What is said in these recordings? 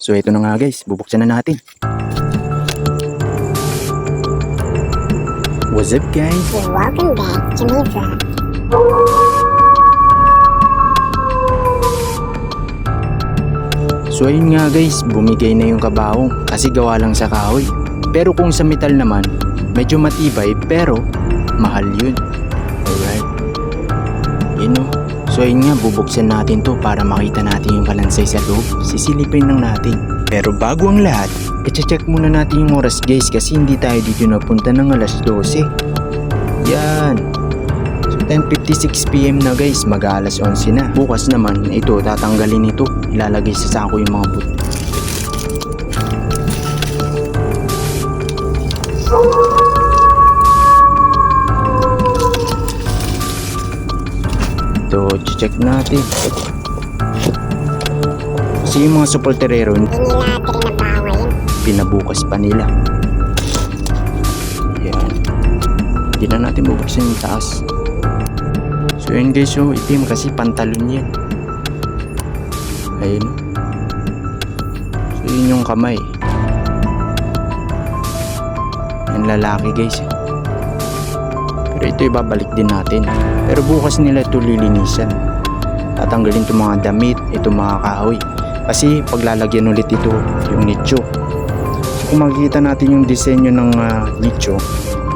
So ito na nga guys, bubuksan na natin. What's up guys? and welcome back to my vlog. So ayun nga guys, bumigay na yung kabaong kasi gawa lang sa kahoy. Pero kung sa metal naman, medyo matibay pero mahal yun. Alright. Yun o. So ayun nga, bubuksan natin to para makita natin yung kalansay sa loob. Sisilipin lang natin. Pero bago ang lahat, i-check muna natin yung oras guys kasi hindi tayo dito napunta ng alas 12. Yan. So 10.56pm na guys, mag-aalas 11 na. Bukas naman, ito, tatanggalin ito. Ilalagay sa sako yung mga but. Ito, check natin. Kasi yung mga supporterero, pinabukas pa nila. Yan. Hindi na natin bubuksan yung taas. So yun guys, so itim kasi pantalon yan. Ayun. So yun yung kamay. Yan lalaki guys. Pero ito ibabalik din natin. Pero bukas nila ito lilinisan. Tatanggalin itong mga damit, itong mga kahoy. Kasi paglalagyan ulit ito yung nicho. Kung makikita natin yung disenyo ng ah, nicho,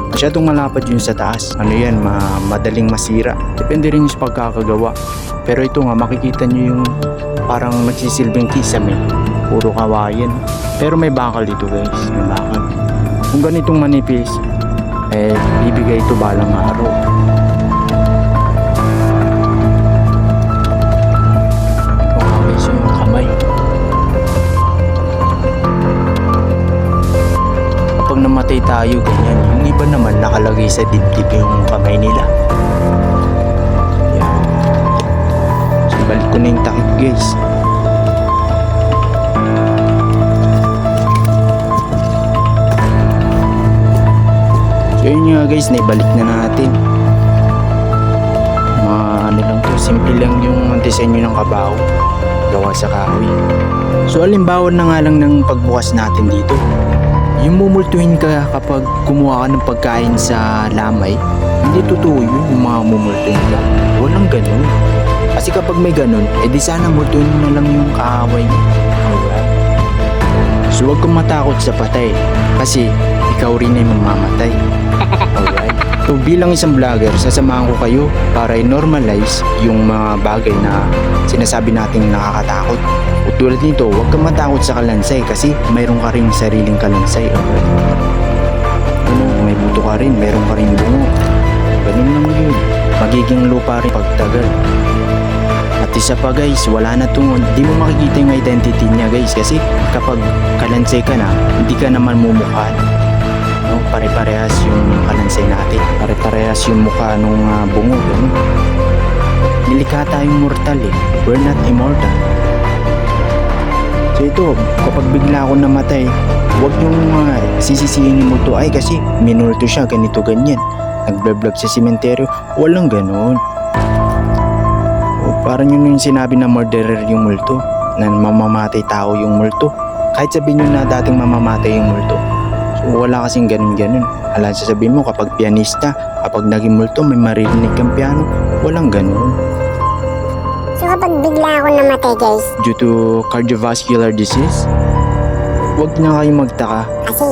masyadong malapad yun sa taas. Ano yan, ma- madaling masira. Depende rin sa pagkakagawa. Pero ito nga, makikita nyo yung parang nagsisilbing kisame. Puro kawayan. Pero may bakal dito guys. May bakal. Kung ganitong manipis, eh, bibigay ito balang araw. Namatay tayo, ganyan. Yung iba naman nakalagay sa dibdib yung kamay nila. Yan. So, balik ko na yung takip guys. So yun nga guys, naibalik na natin. Mga ano lang to, simple lang yung disenyo ng kabaho. Gawa sa kahoy. So alimbawa na nga lang ng pagbukas natin dito. Yung mumultuhin ka kapag kumuha ka ng pagkain sa lamay, hindi totoo yun yung mga mumultuhin ka. Walang ganun. Kasi kapag may ganun, edi sana multuhin na lang yung kaaway mo. So huwag kang matakot sa patay. Kasi ikaw rin ay mamamatay. Alright? So bilang isang vlogger, sasamahan ko kayo para i-normalize yung mga bagay na sinasabi nating nakakatakot. O tulad nito, huwag kang matakot sa kalansay kasi mayroon ka rin sariling kalansay. Alright? Ano, may buto ka rin, mayroon ka rin bungo. Ganun lang yun. Magiging lupa rin pagtagal. Isa pa guys, wala na tungod. Di mo makikita yung identity niya guys kasi kapag kalansay ka na, hindi ka naman mumukha. No, pare-parehas yung kalansay natin. Pare-parehas yung mukha nung ah, bungo. Ganun. Nilikha tayong mortal eh. We're not immortal. So ito, kapag bigla ako namatay, huwag yung uh, sisisihin mo to ay kasi minulto siya, ganito ganyan. Nagbe-vlog sa sementeryo, walang ganun. Parang yun yung sinabi na murderer yung multo, na mamamatay tao yung multo. Kahit sabihin nyo na dating mamamatay yung multo. So wala kasing ganun-ganun. Alam sasabihin mo kapag pianista, kapag naging multo may maririnig kang piano, walang ganun. So kapag bigla ako namatay guys, Due to cardiovascular disease, huwag na kayong magtaka. kasi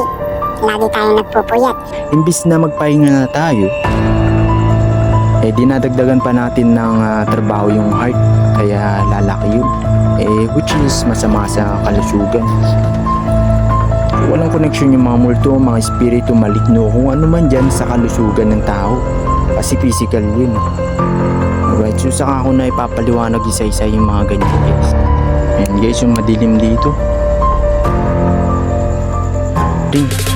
lagi tayo nagpupuyat. Imbis na magpahinga na tayo, eh dinadagdagan pa natin ng ah, trabaho yung heart, kaya lalaki yun. Eh, which is masama sa kalusugan. Walang connection yung mga multo, mga espiritu, maligno, kung ano man dyan sa kalusugan ng tao. Kasi physical yun. Alright, so saka ako na ipapaliwanag isa-isa yung mga ganyan guys. Ayan guys, yung madilim dito. Ring.